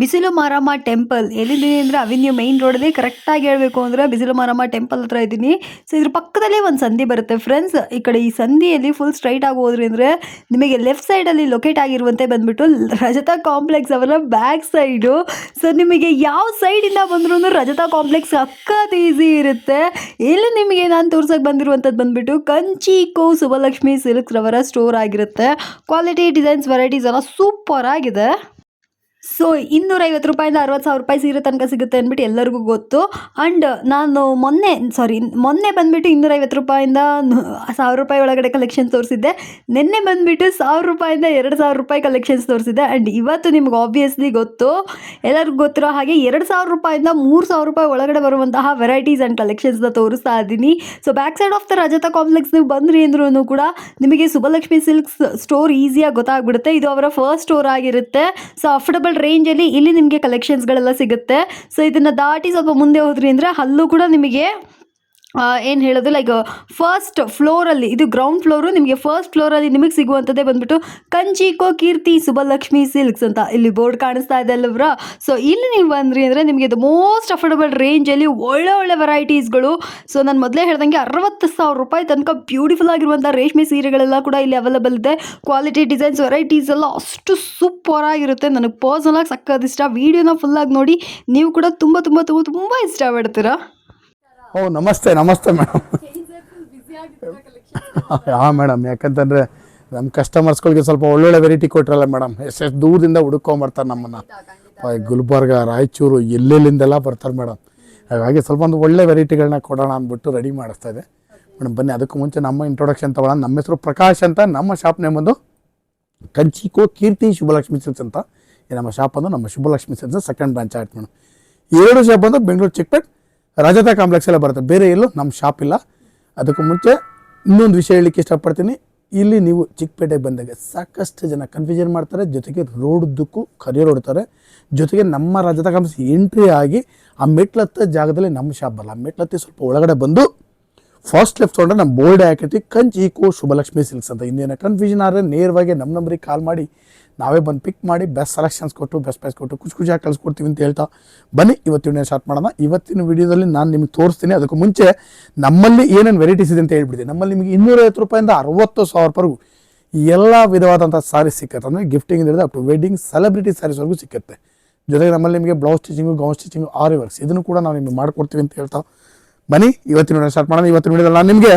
ಬಿಸಿಲು ಮಾರಮ್ಮ ಟೆಂಪಲ್. ಎಲ್ಲಿದ್ದೀನಿ ಅಂದರೆ avenue main ರೋಡಲ್ಲಿ ಕರೆಕ್ಟಾಗಿ ಹೇಳಬೇಕು ಅಂದರೆ ಬಿಸಿಲು ಮಾರಮ್ಮ ಟೆಂಪಲ್ ಹತ್ರ ಇದ್ದೀನಿ. ಸೊ ಇದ್ರ ಪಕ್ಕದಲ್ಲೇ ಒಂದು ಸಂಧಿ ಬರುತ್ತೆ ಫ್ರೆಂಡ್ಸ್ ಈ ಕಡೆ ಈ ಸಂಧಿಯಲ್ಲಿ ಫುಲ್ ಸ್ಟ್ರೈಟ್ ಆಗಿ ಹೋದ್ರಿ ಅಂದರೆ ನಿಮಗೆ ಲೆಫ್ಟ್ ಸೈಡಲ್ಲಿ ಲೊಕೇಟ್ ಆಗಿರುವಂತೆ ಬಂದ್ಬಿಟ್ಟು ರಜತಾ ಕಾಂಪ್ಲೆಕ್ಸ್ ಅವರ ಬ್ಯಾಕ್ ಸೈಡು ಸೊ ನಿಮಗೆ ಯಾವ ಸೈಡಿಂದ ಬಂದರೂ ರಜತಾ ಕಾಂಪ್ಲೆಕ್ಸ್ ಅಕ್ಕದ ಈಸಿ ಇರುತ್ತೆ. ಇಲ್ಲಿ ನಿಮಗೆ ನಾನು ತೋರ್ಸೋಕೆ ಬಂದಿರುವಂಥದ್ದು ಬಂದ್ಬಿಟ್ಟು ಕಂಚಿ ಕೋ ಸುಭಲಕ್ಷ್ಮಿ ಸಿಲ್ಕ್ಸ್ ರವರ ಸ್ಟೋರ್ ಆಗಿರುತ್ತೆ. ಕ್ವಾಲಿಟಿ ಡಿಸೈನ್ಸ್ ವೆರೈಟೀಸ್ ಎಲ್ಲ ಸೂಪರ್ ಆಗಿದೆ. ಸೊ ಇನ್ನೂರೈವತ್ತು ರೂಪಾಯಿಂದ ಅರವತ್ತು ಸಾವಿರ ರೂಪಾಯಿ ಸೀರೆ ತನಕ ಸಿಗುತ್ತೆ ಅಂದ್ಬಿಟ್ಟು ಎಲ್ಲರಿಗೂ ಗೊತ್ತು. ಆ್ಯಂಡ್ ನಾನು ಮೊನ್ನೆ ಸಾರಿ ಮೊನ್ನೆ ಬಂದುಬಿಟ್ಟು ಇನ್ನೂರೈವತ್ತು ರೂಪಾಯಿಂದ ಸಾವಿರ ರೂಪಾಯಿ ಒಳಗಡೆ ಕಲೆಕ್ಷನ್ ತೋರಿಸಿದ್ದೆ. ನಿನ್ನೆ ಬಂದುಬಿಟ್ಟು ಸಾವಿರ ರೂಪಾಯಿಂದ ಎರಡು ಸಾವಿರ ರೂಪಾಯಿ ಕಲೆಕ್ಷನ್ಸ್ ತೋರಿಸಿದ್ದೆ. ಆ್ಯಂಡ್ ಇವತ್ತು ನಿಮ್ಗೆ ಆಬ್ವಿಯಸ್ಲಿ ಗೊತ್ತು. ಎಲ್ಲರಿಗೂ ಗೊತ್ತಿರೋ ಹಾಗೆ ಎರಡು ಸಾವಿರ ರೂಪಾಯಿಂದ ಮೂರು ಸಾವಿರ ರೂಪಾಯಿ ಒಳಗಡೆ ಬರುವಂತಹ ವೆರೈಟೀಸ್ ಆ್ಯಂಡ್ ಕಲೆಕ್ಷನ್ಸ್ನ ತೋರಿಸ್ತಾ ಇದ್ದೀನಿ. So back side of the Rajata complex ನೀವು ಬಂದ್ರಿ ಅಂದ್ರೂ ಕೂಡ ನಿಮಗೆ ಸುಭಲಕ್ಷ್ಮಿ ಸಿಲ್ಕ್ಸ್ ಸ್ಟೋರ್ ಈಸಿಯಾಗಿ ಗೊತ್ತಾಗ್ಬಿಡುತ್ತೆ. ಇದು ಅವರ ಫಸ್ಟ್ ಸ್ಟೋರ್ ಆಗಿರುತ್ತೆ. ಸೊ ಅಫೋರ್ಡಬಲ್ ರೇಂಜಲ್ಲಿ ಇಲ್ಲಿ ನಿಮಗೆ ಕಲೆಕ್ಷನ್ಸ್ಗಳೆಲ್ಲ ಸಿಗುತ್ತೆ. ಸೊ ಇದನ್ನು ದಾಟಿ ಸ್ವಲ್ಪ ಮುಂದೆ ಹೋದ್ರಿ ಅಂದ್ರೆ, ಅಲ್ಲೂ ಕೂಡ ನಿಮಗೆ ಏನು ಹೇಳೋದು? ಲೈಕ್ ಫಸ್ಟ್ ಫ್ಲೋರಲ್ಲಿ ಇದು ಗ್ರೌಂಡ್ ಫ್ಲೋರು ನಿಮಗೆ ಫಸ್ಟ್ ಫ್ಲೋರಲ್ಲಿ ನಿಮಗೆ ಸಿಗುವಂಥದ್ದೇ ಬಂದ್ಬಿಟ್ಟು ಕಂಚಿಕೋ ಕೀರ್ತಿ ಸುಬ್ಬಲಕ್ಷ್ಮಿ ಸಿಲ್ಕ್ಸ್ ಅಂತ ಇಲ್ಲಿ ಬೋರ್ಡ್ ಕಾಣಿಸ್ತಾ ಇದೆ ಅಲ್ಲವ್ರ ಸೊ ಇಲ್ಲಿ ನೀವು ಬಂದ್ರಿ ಅಂದರೆ ನಿಮಗೆ ಇದು ಮೋಸ್ಟ್ ಅಫೋರ್ಡಬಲ್ ರೇಂಜಲ್ಲಿ ಒಳ್ಳೆ ಒಳ್ಳೆ ವೆರೈಟೀಸ್ಗಳು ಸೊ ನಾನು ಮೊದಲೇ ಹೇಳ್ದಂಗೆ ಅರವತ್ತು ಸಾವಿರ ರೂಪಾಯಿ ತನಕ ಬ್ಯೂಟಿಫುಲ್ ಆಗಿರುವಂಥ ರೇಷ್ಮೆ ಸೀರೆಗಳೆಲ್ಲ ಕೂಡ ಇಲ್ಲಿ ಅವೈಲಬಲ್ ಇದೆ. ಕ್ವಾಲಿಟಿ ಡಿಸೈನ್ಸ್ ವೆರೈಟೀಸ್ ಎಲ್ಲ ಅಷ್ಟು ಸೂಪರ್ ಆಗಿರುತ್ತೆ. ನನಗೆ ಪರ್ಸನಲಾಗಿ ಸಕ್ಕದ ಇಷ್ಟ. ವೀಡಿಯೋನ ಫುಲ್ಲಾಗಿ ನೋಡಿ ನೀವು ಕೂಡ ತುಂಬ ತುಂಬ ತುಂಬ ತುಂಬ ಇಷ್ಟಪಡ್ತೀರಾ? ಓ ನಮಸ್ತೆ ನಮಸ್ತೆ ಮೇಡಮ್ ಹಾಂ ಮೇಡಮ್ ಯಾಕಂತಂದರೆ ನಮ್ಮ ಕಸ್ಟಮರ್ಸ್ಗಳಿಗೆ ಸ್ವಲ್ಪ ಒಳ್ಳೊಳ್ಳೆ ವೆರೈಟಿ ಕೊಟ್ರಲ್ಲ ಮೇಡಮ್ ಎಷ್ಟೆಷ್ಟು ದೂರದಿಂದ ಹುಡುಕೊಂಬರ್ತಾರೆ ನಮ್ಮನ್ನು. ಗುಲ್ಬರ್ಗ ರಾಯಚೂರು ಎಲ್ಲೆಲ್ಲಿಂದೆಲ್ಲ ಬರ್ತಾರೆ ಮೇಡಮ್ ಹಾಗಾಗಿ ಸ್ವಲ್ಪ ಒಂದು ಒಳ್ಳೆ ವೆರೈಟಿಗಳನ್ನ ಕೊಡೋಣ ಅಂದ್ಬಿಟ್ಟು ರೆಡಿ ಮಾಡಿಸ್ತಾ ಇದೆ. ಮೇಡಮ್ ಬನ್ನಿ ಅದಕ್ಕೂ ಮುಂಚೆ ನಮ್ಮ ಇಂಟ್ರೊಡಕ್ಷನ್ ತಗೊಳ್ಳೋಣ. ನಮ್ಮ ಹೆಸರು ಪ್ರಕಾಶ್ ಅಂತ ನಮ್ಮ ಶಾಪ್ ನೇಮ್ ಒಂದು ಕಂಚಿಕೋ ಕೀರ್ತಿ ಶುಭಲಕ್ಷ್ಮಿ ಸಿಲ್ಸ್ ಅಂತ. ಈ ನಮ್ಮ ಶಾಪ್ ಬಂದು ನಮ್ಮ ಶುಭಲಕ್ಷ್ಮಿ ಸಿಲ್ಸ್ ಸೆಕೆಂಡ್ ಬ್ರಾಂಚ್ ಆಯ್ತು ಮೇಡಮ್ ಎರಡು ಶಾಪ್ ಬಂದು ಬೆಂಗಳೂರು ಚಿಕ್ಕಪೇಟ್ ರಜತಾ ಕಾಂಪ್ಲೆಕ್ಸ್ ಎಲ್ಲ ಬರುತ್ತೆ. ಬೇರೆ ಎಲ್ಲೂ ನಮ್ಮ ಶಾಪ್ ಇಲ್ಲ. ಅದಕ್ಕೂ ಮುಂಚೆ ಇನ್ನೊಂದು ವಿಷಯ ಹೇಳಲಿಕ್ಕೆ ಇಷ್ಟಪಡ್ತೀನಿ. ಇಲ್ಲಿ ನೀವು ಚಿಕ್ಕಪೇಟೆಗೆ ಬಂದಾಗ ಸಾಕಷ್ಟು ಜನ ಕನ್ಫ್ಯೂಷನ್ ಮಾಡ್ತಾರೆ. ಜೊತೆಗೆ ರೋಡ್ದಕ್ಕೂ ಕರಿಯರ್ ಹೊಡ್ತಾರೆ. ಜೊತೆಗೆ ನಮ್ಮ ರಾಜತ ಕಾಂಪ್ಲೆಕ್ಸ್ ಎಂಟ್ರಿ ಆಗಿ ಆ ಮೆಟ್ಲತ್ತ ಜಾಗದಲ್ಲಿ ನಮ್ಮ ಶಾಪ್ ಬರಲ್ಲ ಆ ಮೆಟ್ಲತ್ತಿ ಸ್ವಲ್ಪ ಒಳಗಡೆ ಬಂದು ಫಸ್ಟ್ ಲೆಫ್ಟ್ ತೊಗೊಂಡ್ರೆ ನಮ್ಮ ಬೋರ್ಡ್ ಹಾಕೈತಿ ಕಂಚ್ ಈಕೋ ಶುಭಲಕ್ಷ್ಮಿ ಸಿಲ್ಕ್ಸ್ ಅಂತ. ಇನ್ನೇನು ಕನ್ಫ್ಯೂಷನ್ ಆದರೆ ನೇರವಾಗಿ ನಮ್ಮ ನಂಬರಿಗೆ ಕಾಲ್ ಮಾಡಿ ನಾವೇ ಬಂದು ಪಿಕ್ ಮಾಡಿ ಬೆಸ್ಟ್ ಸೆಲೆಕ್ಷನ್ಸ್ ಕೊಟ್ಟು ಬೆಸ್ಟ್ ಪ್ರೈಸ್ ಕೊಟ್ಟು ಖುಷಿ ಖುಷಿಯಾಗಿ ಕಳಿಸ್ಕೊಡ್ತೀವಿ ಅಂತ ಹೇಳ್ತಾ ಬನ್ನಿ ಇವತ್ತಿನ ಸ್ಟಾರ್ಟ್ ಮಾಡೋಣ. ಇವತ್ತಿನ ವಿಡಿಯೋದಲ್ಲಿ ನಾನು ನಿಮಗೆ ತೋರಿಸ್ತೀನಿ. ಅದಕ್ಕೂ ಮುಂಚೆ ನಮ್ಮಲ್ಲಿ ಏನೇನು ವೆರೈಟೀಸ್ ಇದೆ ಅಂತ ಹೇಳ್ಬಿಡ್ತೀನಿ ನಮ್ಮಲ್ಲಿ ನಿಮಗೆ ಇನ್ನೂರೈವತ್ತು ರೂಪಾಯಿಂದ ಅರವತ್ತು ಸಾವಿರವರೆಗೂ ಎಲ್ಲ ವಿಧವಾದಂಥ ಸಾರಿ ಸಿಕ್ಕತ್ತೆ. ಅಂದರೆ ಗಿಫ್ಟಿಂಗ್ ಹಿಡಿದು ಅಪ್ ಟು ವೆಡ್ಡಿಂಗ್ ಸೆಲೆಬ್ರಿಟಿ ಸ್ಯಾರೀಸ್ವರೆಗೂ ಸಿಕ್ಕತ್ತೆ. ಜೊತೆಗೆ ನಮ್ಮಲ್ಲಿ ನಿಮಗೆ blouse stitching gown stitching aari works ಇದನ್ನು ಕೂಡ ನಾವು ನಿಮಗೆ ಮಾಡ್ಕೊಡ್ತೀವಿ ಅಂತ ಹೇಳ್ತಾ ಬನ್ನಿ. ಇವತ್ತಿನ ಸ್ಟಾರ್ಟ್ ಮಾಡೋಣ. ಇವತ್ತಿನ ವಿಡಿಯೋದಲ್ಲಿ ನಾನು ನಿಮಗೆ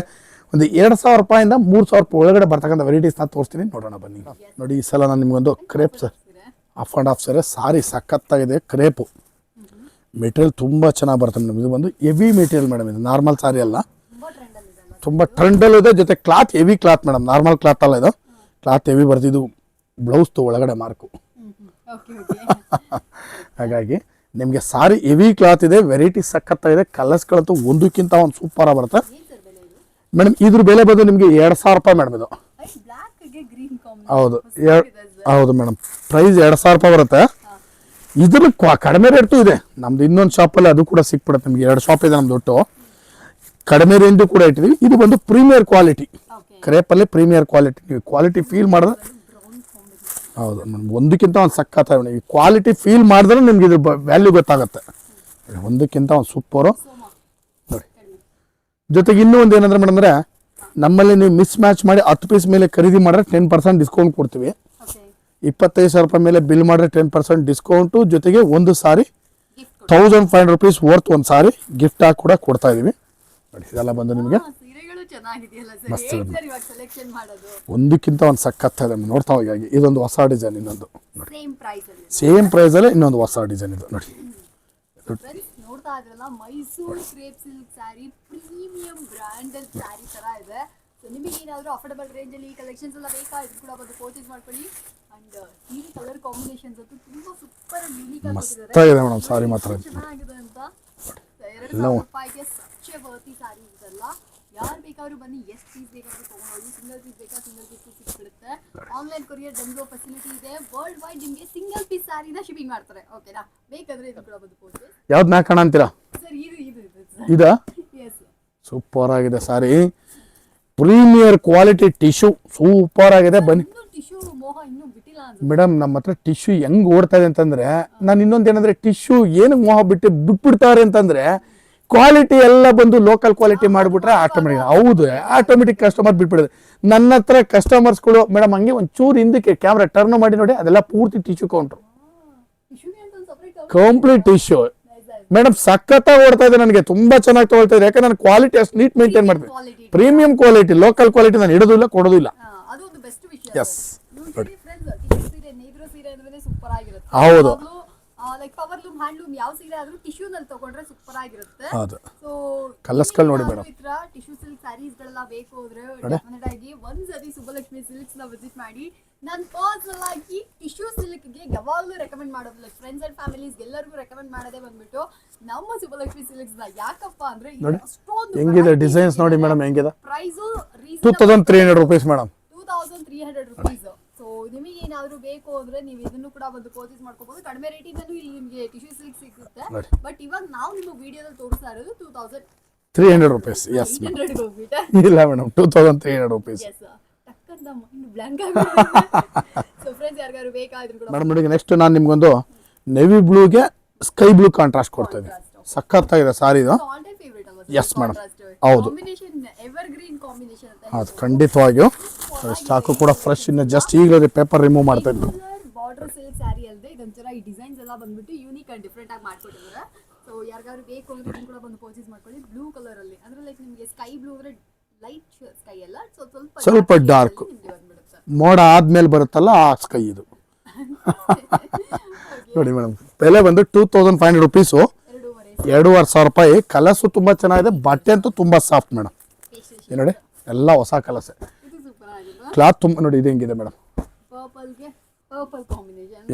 ಒಂದು ಎರಡು ಸಾವಿರ ರೂಪಾಯಿಂದ ಮೂರು ಸಾವಿರ ರೂಪಾಯಿ ಒಳಗಡೆ ಬರ್ತಕ್ಕಂಥ ವೆರೈಟೀಸ್ನ ತೋರಿಸ್ತೀನಿ. ನೋಡೋಣ ಬನ್ನಿ. ನೋಡಿ ಈ ಸಲ ನಾನು ನಿಮಗೊಂದು crepe sir half and half sir sari ಸಖತ್ತಾಗಿದೆ. ಕ್ರೇಪು ಮೆಟೀರಿಯಲ್ ತುಂಬ ಚೆನ್ನಾಗಿ ಬರುತ್ತೆ ಮೇಡಮ್. ಇದು ಬಂದು ಹೆವಿ ಮೆಟೀರಿಯಲ್ ಮೇಡಮ್ ಇದು. ನಾರ್ಮಲ್ ಸಾರಿ ಅಲ್ಲ. ತುಂಬ ಟ್ರೆಂಡಲ್ಲೂ ಇದೆ ಜೊತೆ cloth heavy cloth madam. Normal cloth ಅಲ್ಲ ಇದು. ಕ್ಲಾತ್ ಹೆವಿ ಬರ್ತಿದ್ದು ಬ್ಲೌಸ್ ತು ಒಳಗಡೆ ಮಾರ್ಕು ಹಾಗಾಗಿ ನಿಮಗೆ ಸಾರಿ ಹೆವಿ ಕ್ಲಾತ್ ಇದೆ. ವೆರೈಟಿ ಸಖತ್ತಾಗಿದೆ. ಕಲರ್ಸ್ಗಳಂತೂ ಒಂದಕ್ಕಿಂತ ಒಂದು ಸೂಪರಾಗಿ ಬರುತ್ತೆ. ಮೇಡಮ್ ಇದ್ರ ಬೆಲೆ ಬಂದು ನಿಮಗೆ ಎರಡು ಸಾವಿರ ರೂಪಾಯಿ ಮೇಡಮ್ ಇದು. ಹೌದು ಹೌದು ಮೇಡಮ್. ಪ್ರೈಸ್ ಎರಡು ಸಾವಿರ ರೂಪಾಯಿ ಬರುತ್ತೆ. ಇದ್ರ ಕಡಿಮೆ ರೇಟು ಇದೆ. ನಮ್ದು ಇನ್ನೊಂದು ಶಾಪಲ್ಲಿ ಅದು ಕೂಡ ಸಿಕ್ಬಿಡುತ್ತೆ ನಿಮಗೆ. ಎರಡು ಶಾಪ್ ಇದೆ ನಮ್ದು ಒಟ್ಟು. ಕಡಿಮೆ ರೇಂಜು ಕೂಡ ಇಟ್ಟಿದ್ದೀವಿ ಇದು ಬಂದು ಪ್ರೀಮಿಯರ್ ಕ್ವಾಲಿಟಿ ಕ್ರೇಪಲ್ಲಿ ಪ್ರೀಮಿಯರ್ ಕ್ವಾಲಿಟಿ ನೀವು ಕ್ವಾಲಿಟಿ ಫೀಲ್ ಮಾಡಿದ್ರೆ ಹೌದು ಮೇಡಮ್. ಒಂದಕ್ಕಿಂತ ಒಂದು ಸಕ್ಕತ್ತ ಈ ಕ್ವಾಲಿಟಿ ಫೀಲ್ ಮಾಡಿದ್ರೆ ನಿಮ್ಗೆ ಇದ್ರ ವ್ಯಾಲ್ಯೂ ಗೊತ್ತಾಗುತ್ತೆ. ಒಂದಕ್ಕಿಂತ ಒಂದು ಸೂಪರು ಜೊತೆಗೆ ಇನ್ನೂ ಒಂದು ಏನಂದ್ರೆ ಮೇಡಮ್ ಅಂದರೆ ನಮ್ಮಲ್ಲಿ ನೀವು ಮಿಸ್ ಮ್ಯಾಚ್ ಮಾಡಿ ಹತ್ತು ಪೀಸ್ ಮೇಲೆ ಖರೀದಿ ಮಾಡಿದ್ರೆ ಟೆನ್ ಪರ್ಸೆಂಟ್ ಡಿಸ್ಕೌಂಟ್ ಕೊಡ್ತೀವಿ. ಇಪ್ಪತ್ತೈದು ಸಾವಿರ ರೂಪಾಯಿ ಮೇಲೆ ಬಿಲ್ ಮಾಡಿದ್ರೆ ಟೆನ್ ಪರ್ಸೆಂಟ್ ಡಿಸ್ಕೌಂಟು ಜೊತೆಗೆ ಒಂದು sari thousand five hundred rupees worth ಒಂದು ಸಾರಿ ಗಿಫ್ಟ್ ಆಗಿ ಕೂಡ ಕೊಡ್ತಾ ಇದೀವಿ. ನೋಡಿ ಇದೆಲ್ಲ ಬಂದು ನಿಮಗೆ ಮಸ್ತ್ ಒಂದಕ್ಕಿಂತ ಒಂದು ಸಖತ್ ಇದೆ ನೋಡ್ತಾ ಹೋಗಿ ಇದೊಂದು ಹೊಸ ಡಿಸೈನ್ ಇನ್ನೊಂದು. ನೋಡಿ. ಸೇಮ್ ಪ್ರೈಸ್ ಅಲ್ಲಿ. ಸೇಮ್ ಪ್ರೈಸಲ್ಲೇ ಇನ್ನೊಂದು ಹೊಸ ಡಿಸೈನ್ ಇದು. ನೋಡಿ. ಫ್ರೆಂಡ್ಸ್ ನೋಡ್ತಾ ಇದ್ರಲ್ಲ Mysuru crepe silk sari premium branded sari ತರ ಇದೆ ಸೊ ನಿಮಗೆ ಏನಾದರೂ ಅಫೋರ್ಡಬಲ್ ರೇಂಜ್ ಅಲ್ಲಿ ಕಲೆಕ್ಷನ್ಸ್ ಎಲ್ಲ ಬೇಕಾ ಇದು ಕೂಡ ಬಂದು ಪರ್ಚೇಸ್ ಮಾಡ್ಕೊಳ್ಳಿ ಅಂಡ್ ಈ ಕಲರ್ ಕಾಂಬಿನೇಷನ್ಸ್ ಅಂತೂ ತುಂಬಾ ಸೂಪರ್ ಯೂನಿಕ್ ಮಸ್ತಾಗಿದೆ ಮೇಡಮ್ ಸಾರಿ ಮಾತ್ರ ಚೆನ್ನಾಗಿದೆ ಅಂತ ಎರಡು ಸಾವಿರ ರೂಪಾಯಿಗೆ ಸ್ವಚ್ಛ ಬರ್ತಿ ಸ್ಯಾರಿ ಇದೆಲ್ಲ ಯಾರು ಬೇಕಾದ್ರೂ ಬನ್ನಿ ಎಷ್ಟು ಪೀಸ್ ಬೇಕಾದ್ರೂ ತೊಗೊಂಡೋಗಿ ಸಿಂಗಲ್ ಪೀಸ್ ಬೇಕಾ ಸಿಂಗಲ್ ಪೀಸ್ ಸಿಕ್ಬಿಡುತ್ತೆ ಆನ್ಲೈನ್ ಕೊರಿಯರ್ ಡೆಲಿವೋ ಫೆಸಿಲಿಟಿ ಇದೆ. ವರ್ಲ್ಡ್ ವೈಡ್ ನಿಮಗೆ ಸಿಂಗಲ್ ಪೀಸ್ ಸಾರಿನ ಶಿಪಿಂಗ್ ಮಾಡ್ತಾರೆ. ಓಕೆನಾ ಬೇಕಾದ್ರೆ ಇದು ಕೂಡ ಬಂದು ಕೊಡ್ತೀವಿ ಯಾವ್ದು ಕಾಣ ಅಂತೀರಾ? ಸರ್ ಇದು ಇದು ಇದು ಇದಾ? ಎಸ್ ಸೂಪರ್ ಆಗಿದೆ sari premier quality tissue super ಆಗಿದೆ. ಬನ್ನಿ. ಟಿಶ್ಯೂ ಮೋಹ ಇನ್ನೂ ಬಿಟ್ಟಿಲ್ಲ ಇಲ್ಲ ಅನ್ಸುತ್ತೆ ಮೇಡಮ್ ನಮ್ಮ ಹತ್ರ ಟಿಶ್ಯೂ ಹೆಂಗ್ ಓಡ್ತಾ ಇದೆ ಅಂತಂದ್ರೆ ನಾನು ಇನ್ನೊಂದು ಏನಂದ್ರೆ ಟಿಶ್ಯೂ ಏನಕ್ಕೆ ಮೋಹ ಬಿಟ್ಟು ಬಿಟ್ಬಿಡ್ತಾರೆ ಅಂತಂದ್ರೆ ಕ್ವಾಲಿಟಿ ಎಲ್ಲ ಬಂದು ಲೋಕಲ್ ಕ್ವಾಲಿಟಿ ಮಾಡಿಬಿಟ್ರೆ ಆಟೋಮೆಟಿಕ್ ಹೌದು ಆಟೋಮೆಟಿಕ್ ಕಸ್ಟಮರ್ ಬಿಟ್ಬಿಡೋದು. ನನ್ನ ಹತ್ರ ಕಸ್ಟಮರ್ಸ್ಗಳು ಮೇಡಮ್ ಹಂಗೆ ಒಂದು ಚೂರು ಹಿಂದಕ್ಕೆ ಕ್ಯಾಮ್ರಾ ಟರ್ನ್ ಮಾಡಿ ನೋಡಿ ಅದೆಲ್ಲ ಪೂರ್ತಿ tissue counter complete tissue madam ಸಖತ್ತಾಗಿ ಓಡ್ತಾ ಇದೆ ನನಗೆ ತುಂಬಾ ಚೆನ್ನಾಗಿ ತಗೊಳ್ತಾ ಇದೆ. ಯಾಕಂದ್ರೆ ನಾನು ಕ್ವಾಲಿಟಿ ಅಷ್ಟು ನೀಟ್ ಮೇಂಟೈನ್ ಮಾಡ್ತೀನಿ ಪ್ರೀಮಿಯಂ ಕ್ವಾಲಿಟಿ ಲೋಕಲ್ ಕ್ವಾಲಿಟಿ ನಾನು ಇಡೋದು ಇಲ್ಲ ಕೊಡೋದು ಇಲ್ಲ ಆಗಿರುತ್ತೆ. ಹೌದು. ಲೈಕ್ ಪವರ್ ಲೂಮ್ ಹ್ಯಾಂಡ್ಲೂಮ್ ಯಾವ ಸೀರೆ ಆದ್ರೂ ಟಿಶ್ಯೂ ನಲ್ಲಿ ತಗೊಂಡ್ರೆ ಸೂಪರ್ ಆಗಿರುತ್ತೆ. ಹೌದು. ಸೊ ಕಲರ್ಸ್ಗಳು ನೋಡಿ ಮೇಡಮ್. ಟಿಶ್ಯೂ ಸಿಲ್ಕ್ ಸ್ಯಾರೀಸ್ ಗಳೆಲ್ಲ ಬೇಕು ಅಂದ್ರೆ ಡೆಫಿನೆಟ್ ಆಗಿ ಒಂದ್ಸತಿ ಸುಬ್ಬಲಕ್ಷ್ಮಿ ಸಿಲ್ಕ್ಸ್ನ ವಿಸಿಟ್ ಮಾಡಿ. ನಾನು ಪರ್ಸನಲ್ ಆಗಿ ಟಿಶ್ಯೂ ಸಿಲ್ಕ್ಗೆ ಯಾವಾಗಲೂ ರೆಕಮೆಂಡ್ ಮಾಡೋದು ಲೈಕ್ ಫ್ರೆಂಡ್ಸ್ ಅಂಡ್ ಫ್ಯಾಮಿಲೀಸ್ ಎಲ್ಲರಿಗೂ ರೆಕಮೆಂಡ್ ಮಾಡೋದೇ ಬಂದ್ಬಿಟ್ಟು ನಮ್ಮ ಸುಬ್ಬಲಕ್ಷ್ಮಿ ಸಿಲ್ಕ್ಸ್ನ ಯಾಕಪ್ಪ ಅಂದ್ರೆ. ಅಷ್ಟೊಂದು ಹೆಂಗಿದೆ ಡಿಸೈನ್ಸ್ ನೋಡಿ ಮೇಡಮ್ ಹೆಂಗಿದೆ? Price two thousand three hundred rupees madam two thousand three hundred rupees so ನಿಮಗೆ ಏನಾದ್ರು ಬೇಕು ಅಂದ್ರೆ ನೀವು ಇದನ್ನು ಕೂಡ ಒಂದು ಪರ್ಚೇಸ್ ಮಾಡ್ಕೋಬಹುದು ಕಡಿಮೆ ರೇಟಿಂದನೂ ಇಲ್ಲಿ ನಿಮಗೆ ಟಿಶ್ಯೂ ಸಿಲ್ಕ್ ಸಿಗುತ್ತೆ. ನೋಡಿ. ಬಟ್ ಇವಾಗ ನಾವು ನಿಮ್ಮ ವಿಡಿಯೋದಲ್ಲಿ ತೋರಿಸ್ತಾ ಇರೋದು two thousand three hundred rupees S eight hundred ಹೋಗ್ಬಿಟ್ಟೆ ಇಲ್ಲ madam two thousand three hundred rupees S ಟಕ್ಕಂತ ಮೈಂಡ್ ಬ್ಲಾಂಕ್ ಸೊ ಫ್ರೆಂಡ್ಸ್ ಬೇಕಾದ್ರೂ ಕೂಡ ಮೇಡಮ್ ನೋಡಿ ನೆಕ್ಸ್ಟ್ ನಾನು ನಿಮ್ಗೊಂದು ನೆವಿ ಬ್ಲೂಗೆ ಸ್ಕೈ ಬ್ಲೂ ಕಾಂಟ್ರಾಸ್ಟ್ ಕೊಡ್ತಾ ಇದ್ದೀನಿ ಸಖತ್ತಾಗಿದೆ ಸಾರಿ ಇದು. ಆಲ್ ಟೈಮ್ ಫೇವರೇಟ್ ಅಲ್ವಾ Yes, madam. ಹೌದು. ಕಾಂಬಿನೇಷನ್ ಎವರ್ ಗ್ರೀನ್ ಕಾಂಬಿನೇಷನ್ ಅಂತ ಅದು ಖಂಡಿತವಾಗಿಯೂ. ಸ್ಟಾಕು ಕೂಡ ಫ್ರೆಶ್ ಇನ್ನು ಜಸ್ಟ್ ಈಗಲೇ ಪೇಪರ್ ರಿಮೂವ್ ಮಾಡ್ತಾ ಇದ್ದೀನಿ ಬಾರ್ಡರ್ ಸಿಲ್ಕ್ ಸ್ಯಾರಿ ಅಲ್ಲದೆ ಇದೊಂಥರ ಈ ಡಿಸೈನ್ಸ್ ಎಲ್ಲ ಬಂದ್ಬಿಟ್ಟು ಯೂನಿಕ್ ಅಂಡ್ ಡಿಫ್ರೆಂಟ್ ಆಗಿ ಮಾಡ್ಕೊಟ್ಟಿದ್ದಾರೆ. ಸೊ ಯಾರಿಗಾದ್ರು ಬೇಕು ಅಂದ್ರೆ ಇದನ್ನ ಕೂಡ ಬಂದು ಪರ್ಚೇಸ್ ಮಾಡ್ಕೊಳ್ಳಿ. ಬ್ಲೂ ಕಲರ್ ಅಲ್ಲಿ. ಅಂದ್ರೆ ಲೈಕ್ ನಿಮಗೆ ಸ್ಕೈ ಬ್ಲೂ ಅಂದ್ರೆ ಲೈಟ್ ಸ್ಕೈ ಅಲ್ಲ? ಸೊ ಸ್ವಲ್ಪ ಸ್ವಲ್ಪ dark. ಮೋಡ ಆದ್ಮೇಲೆ ಬರುತ್ತಲ್ಲ ಆ ಸ್ಕೈ ಇದು. ನೋಡಿ ಮೇಡಮ್ ಬೆಲೆ ಬಂದು two thousand five hundred rupees ಎರಡೂವರೆ. ಸಾವಿರ ರೂಪಾಯಿ. ಕಲರ್ಸು ತುಂಬ ಚೆನ್ನಾಗಿದೆ. ಬಟ್ಟೆ ಅಂತೂ ತುಂಬ ಸಾಫ್ಟ್ ಮೇಡಮ್. ನೋಡಿ ಎಲ್ಲ ಹೊಸ ಆಗಿಲ್ವಾ ಕ್ಲಾತ್ ತುಂಬ ನೋಡಿ ಇದು ಹೆಂಗಿದೆ ಮೇಡಮ್?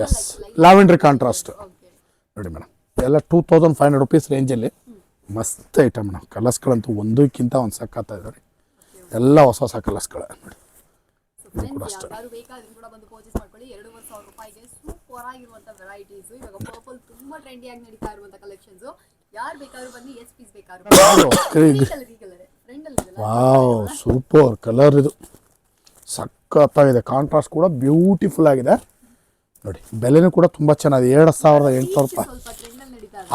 ಎಸ್ ಲಾವೆಂಡ್ರಿ ಕಾಂಟ್ರಾಸ್ಟ್ ನೋಡಿ ಮೇಡಮ್ ಎಲ್ಲ two thousand five hundred rupees ರೇಂಜಲ್ಲಿ ಮಸ್ತ್ ಐಟಮ್ ಮೇಡಮ್. ಕಲರ್ಸ್ಗಳಂತೂ ಒಂದಕ್ಕಿಂತ ಒಂದು ಸಕ್ಕತ್ತಾ ಇದ್ದಾರೆ ಎಲ್ಲ ಹೊಸ ಹೊಸ ಕಲರ್ಸ್ಗಳು ನೋಡಿ. ಕೂಡ ವಾವ್ ಸೂಪರ್ ಕಲರ್ ಇದು. ಸಖತ್ತಾಗಿದೆ ಕಾಂಟ್ರಾಸ್ಟ್ ಕೂಡ ಬ್ಯೂಟಿಫುಲ್ ಆಗಿದೆ. ನೋಡಿ ಬೆಲೆನೂ ಕೂಡ ತುಂಬ ಚೆನ್ನಾಗಿದೆ. ಎರಡು ಸಾವಿರದ ಎಂಟುನೂರು ರೂಪಾಯಿ.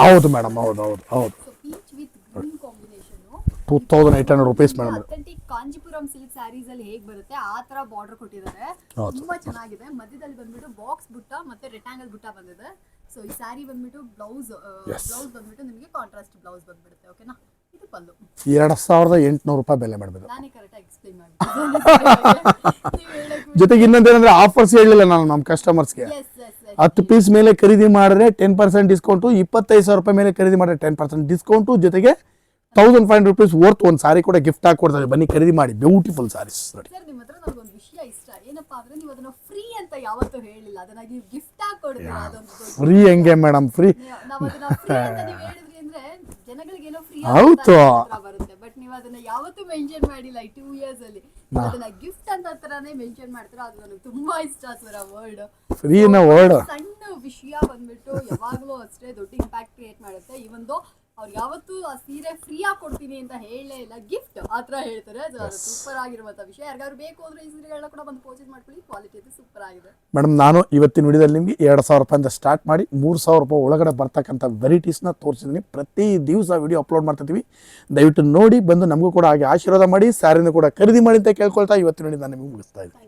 ಹೌದು ಮೇಡಮ್ ಹೌದು ಹೌದು ಹೌದು. Two thousand eight hundred rupees madam Kanchipuram silk saris ಅಲ್ಲಿ ಹೇಗೆ ಬರುತ್ತೆ? ಆ ತರ ಬಾರ್ಡರ್ ಕೊಟ್ಟಿದ್ದಾರೆ. ತುಂಬಾ ಚೆನ್ನಾಗಿದೆ. ಮಧ್ಯದಲ್ಲಿ ಬಂದ್ಬಿಟ್ಟು ಬಾಕ್ಸ್ ಬುಟ್ಟ ಮತ್ತೆ ರೆಕ್ಟಾಂಗಲ್ ಬುಟ್ಟ ಬಂದಿದೆ. ಸೊ ಈ ಸ್ಯಾರಿ ಬಂದ್ಬಿಟ್ಟು ಬ್ಲೌಸ್ ಬ್ಲೌಸ್ ಬಂದ್ಬಿಟ್ಟು ನಿಮಗೆ ಕಾಂಟ್ರಾಸ್ಟ್ ಬ್ಲೌಸ್ ಬಂದ್ಬಿಡುತ್ತೆ ಓಕೆನಾ ಇದು ಪಲ್ಲು. ಎರಡು ಸಾವಿರದ ಎಂಟುನೂರು ರೂಪಾಯಿ ಬೆಲೆ ಮಾಡಬೇಕು ನಾನೇ ಕರೆಕ್ಟಾಗಿ ಎಕ್ಸ್ಪ್ಲೈನ್ ಮಾಡಿ ಜೊತೆಗೆ ಇನ್ನೊಂದೇನಂದ್ರೆ ಆಫರ್ಸ್ ಹೇಳಲಿಲ್ಲ ನಾನು ನಮ್ಮ ಕಸ್ಟಮರ್ಸ್ಗೆ ಹತ್ತು ಪೀಸ್ ಮೇಲೆ ಖರೀದಿ ಮಾಡಿದ್ರೆ ಟೆನ್ ಪರ್ಸೆಂಟ್ ಡಿಸ್ಕೌಂಟು ಇಪ್ಪತ್ತೈದು ಸಾವಿರ ರೂಪಾಯಿ ಮೇಲೆ ಖರೀದಿ ಮಾಡಿದ್ರೆ ಟೆನ್ ಪರ್ಸೆಂಟ್ ಡಿಸ್ಕೌಂಟು ಜೊತೆಗೆ thousand five hundred rupees worth ಒಂದು ಸಾರಿ ಕೂಡ ಗಿಫ್ಟ್ ಹಾಕಿ ಕೊಡ್ತಾರೆ ಬನ್ನಿ ಖರೀದಿ ಮಾಡಿ. ಬ್ಯೂಟಿಫುಲ್ ಸಾರೀಸ್ ನೋಡಿ. ಸರ್ ನಿಮ್ಮ ಹತ್ರ ನನಗೊಂದು ವಿಷಯ ಇಷ್ಟ. ಏನಪ್ಪಾ ಅಂದ್ರೆ ನೀವು ಅದನ್ನ ಫ್ರೀ ಅಂತ ಯಾವತ್ತೂ ಹೇಳಿಲ್ಲ. ಅದನ್ನ ನೀವು ಗಿಫ್ಟ್ ಆಗಿ ಕೊಡ್ತೀರಾ ಅದೊಂದು ದೊಡ್ಡ ಫ್ರೀ ಹೆಂಗೆ ಮೇಡಮ್ ಫ್ರೀ ನೀವು- ಅದನ್ನ ಫ್ರೀ ಅಂತ ನೀವು ಹೇಳಿದ್ರಿ ಅಂದ್ರೆ ಜನಗಳಿಗೆ ಏನೋ ಫ್ರೀ ಹೌದು. ಬರುತ್ತೆ. ನೀವು ಅದನ್ನ ಯಾವತ್ತೂ ಮೆನ್ಷನ್ ಮಾಡಿಲ್ಲ ಈ ಟೂ ಇಯರ್ಸ್ ಅಲ್ಲಿ. ಅದನ್ನ ಗಿಫ್ಟ್ ಅಂತ ತರಾನೇ ಮೆನ್ಷನ್ ಮಾಡ್ತಾರೆ? ಅದು ನನಗೆ ತುಂಬಾ ಇಷ್ಟ ಸರ್ ಆ ವರ್ಡ್ ಸಣ್ಣ ವಿಷಯ ಬಂದ್ಬಿಟ್ಟು ಯಾವಾಗಲೂ ಅಷ್ಟೇ ದೊಡ್ಡ ಇಂಪ್ಯಾಕ್ಟ್ ಕ್ರಿಯೇಟ್ ಮಾಡುತ್ತೆ. ಈ ಒಂದು ಅವ್ರು ಯಾವತ್ತು ಆ ಸೀರೆ ಫ್ರೀ ಆಗಿ ಕೊಡ್ತೀನಿ ಅಂತ ಹೇಳಲೇ ಇಲ್ಲ. ಗಿಫ್ಟ್ ಆ ಥರ ಹೇಳ್ತಾರೆ. ಸೂಪರ್ ಆಗಿರುವಂತ ವಿಷಯ. ಯಾರಿಗಾದ್ರು ಬೇಕು ಅಂದ್ರೆ ಈ ಸೀರೆಗಳನ್ನ ಕೂಡ ಬಂದು ಪರ್ಚೇಸ್ ಮಾಡ್ಕೊಳ್ಳಿ. ಕ್ವಾಲಿಟಿ ಅದು ಸೂಪರ್ ಆಗಿದೆ. ಮೇಡಮ್ ನಾನು ಇವತ್ತಿನ ವಿಡಿಯೋದಲ್ಲಿ ನಿಮಗೆ ಎರಡು ಸಾವಿರ ರೂಪಾಯಿಂದ ಸ್ಟಾರ್ಟ್ ಮಾಡಿ ಮೂರು ಸಾವಿರ ರೂಪಾಯಿ ಒಳಗಡೆ ಬರ್ತಕ್ಕಂಥ ವೆರೈಟೀಸ್ನ ತೋರಿಸಿದ್ದೀನಿ. ಪ್ರತಿ ದಿವಸ ವಿಡಿಯೋ ಅಪ್ಲೋಡ್ ಮಾಡ್ತಿದ್ದೀವಿ ದಯವಿಟ್ಟು ನೋಡಿ ಬಂದು ನಮಗೂ ಕೂಡ ಹಾಗೆ ಆಶೀರ್ವಾದ ಮಾಡಿ ಸ್ಯಾರಿನೂ ಕೂಡ ಖರೀದಿ ಮಾಡಿ ಅಂತ ಕೇಳ್ಕೊಳ್ತಾ ಇವತ್ತಿನ ವಿಡಿಯೋ ನಾನು ನಿಮಗೆ ಮುಗಿಸ್ತಾ ಇದ್ದೀನಿ.